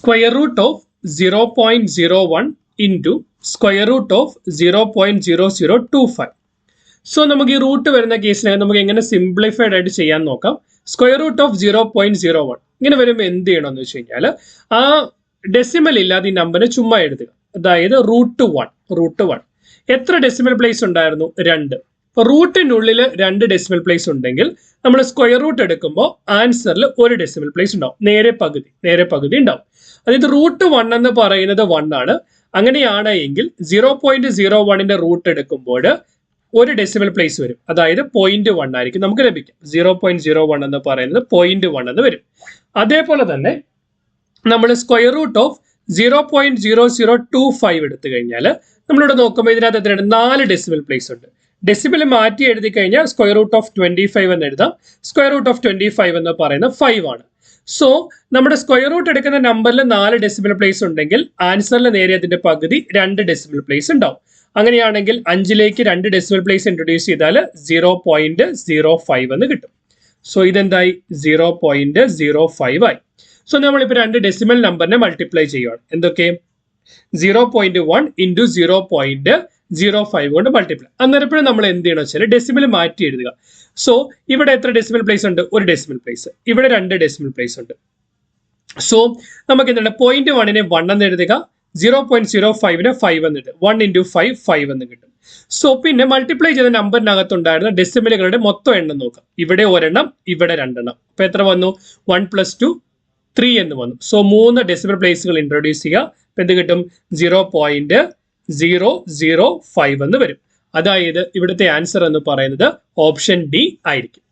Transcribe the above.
Square root of zero point zero one into square root of zero point zero zero two five so നമുക്ക് ഈ root വരുന്ന കേസിനകത്ത് നമുക്ക് എങ്ങനെ simplified ആയിട്ട് ചെയ്യാൻ നോക്കാം. Square root of zero point zero one. ഇങ്ങനെ വരുമ്പോൾ എന്ത് ചെയ്യണമെന്ന് വെച്ച് കഴിഞ്ഞാൽ ആ ഡെസിമൽ ഇല്ലാതെ ഈ നമ്പറിനെ ചുമ്മാ എഴുതുക. അതായത് റൂട്ട് വൺ റൂട്ട് വൺ. എത്ര ഡെസിമൽ പ്ലേസ് ഉണ്ടായിരുന്നു? രണ്ട്. അപ്പോൾ റൂട്ടിനുള്ളിൽ രണ്ട് ഡെസിമൽ പ്ലേസ് ഉണ്ടെങ്കിൽ നമ്മൾ സ്ക്വയർ റൂട്ട് എടുക്കുമ്പോൾ ആൻസറിൽ ഒരു ഡെസിമൽ പ്ലേസ് ഉണ്ടാവും. നേരെ പകുതി നേരെ പകുതി ഉണ്ടാവും. അതായത് റൂട്ട് വൺ എന്ന് പറയുന്നത് വൺ ആണ്. അങ്ങനെയാണ് എങ്കിൽ സീറോ പോയിന്റ് സീറോ വണ്ണിന്റെ റൂട്ട് എടുക്കുമ്പോൾ ഒരു ഡെസിമൽ പ്ലേസ് വരും. അതായത് പോയിന്റ് വൺ ആയിരിക്കും നമുക്ക് ലഭിക്കും സീറോ പോയിന്റ് സീറോ വൺ എന്ന് പറയുന്നത് പോയിന്റ് വൺ എന്ന് വരും. അതേപോലെ തന്നെ നമ്മൾ square root of zero point zero zero two five എടുത്തു കഴിഞ്ഞാൽ നമ്മളിവിടെ നോക്കുമ്പോൾ ഇതിനകത്ത് എത്രയാണ് നാല് ഡെസിമൽ പ്ലേസ് ഉണ്ട്. ഡെസിമൽ മാറ്റി എഴുതി കഴിഞ്ഞാൽ square root of twenty five എന്ന് എഴുതാം. Square root of twenty five എന്ന് പറയുന്നത് ഫൈവ് ആണ്. സോ നമ്മുടെ സ്ക്വയർ റൂട്ട് എടുക്കുന്ന നമ്പറിൽ നാല് ഡെസിബിൾ പ്ലേസ് ഉണ്ടെങ്കിൽ ആൻസറിൽ നേരെ അതിന്റെ പകുതി രണ്ട് ഡെസിബിൾ പ്ലേസ് ഉണ്ടാവും. അങ്ങനെയാണെങ്കിൽ അഞ്ചിലേക്ക് രണ്ട് ഡെസിബിൾ പ്ലേസ് ഇൻട്രൊഡ്യൂസ് ചെയ്താൽ സീറോ പോയിന്റ് സീറോ ഫൈവ് എന്ന് കിട്ടും. സോ ഇതെന്തായി? സീറോ പോയിന്റ് സീറോ ഫൈവ് ആയി. സോ നമ്മളിപ്പോൾ രണ്ട് ഡെസിമൽ നമ്പറിനെ മൾട്ടിപ്ലൈ ചെയ്യുകയാണ് എന്തൊക്കെ? Zero point one into zero point zero five കൊണ്ട് മൾട്ടിപ്ലൈ അന്നേരപ്പോഴും നമ്മൾ എന്ത് ചെയ്യണം വെച്ചാൽ ഡെസിമൽ മാറ്റി എഴുതുക. സോ ഇവിടെ എത്ര ഡെസിമൽ പ്ലേസ് ഉണ്ട്? ഒരു ഡെസിമൽ പ്ലേസ് ഇവിടെ രണ്ട് ഡെസിമൽ പ്ലേസ് ഉണ്ട്. സോ നമുക്ക് എന്താണ്? പോയിന്റ് വണ്ണിനെ വൺ എന്ന് എഴുതുക. സീറോ പോയിന്റ് സീറോ ഫൈവിന് ഫൈവ് എന്ന് ഇടുക വൺ ഇന്റു ഫൈവ് ഫൈവ് എന്ന് കിട്ടും. സോ പിന്നെ മൾട്ടിപ്ലൈ ചെയ്ത നമ്പറിനകത്തുണ്ടായിരുന്ന ഡെസിമലുകളുടെ മൊത്തം എണ്ണം നോക്കാം. ഇവിടെ ഒരെണ്ണം ഇവിടെ രണ്ടെണ്ണം. അപ്പൊ എത്ര വന്നു? വൺ പ്ലസ് ടു ത്രീ എന്ന് വന്നു. സോ മൂന്ന് ഡെസിമൽ പ്ലേസുകൾ ഇൻട്രൊഡ്യൂസ് ചെയ്യുക. അപ്പൊ എന്ത് കിട്ടും? Zero point zero zero five എന്ന് വരും. അതായത് ഇവിടുത്തെ ആൻസർ എന്ന് പറയുന്നത് ഓപ്ഷൻ ഡി ആയിരിക്കും.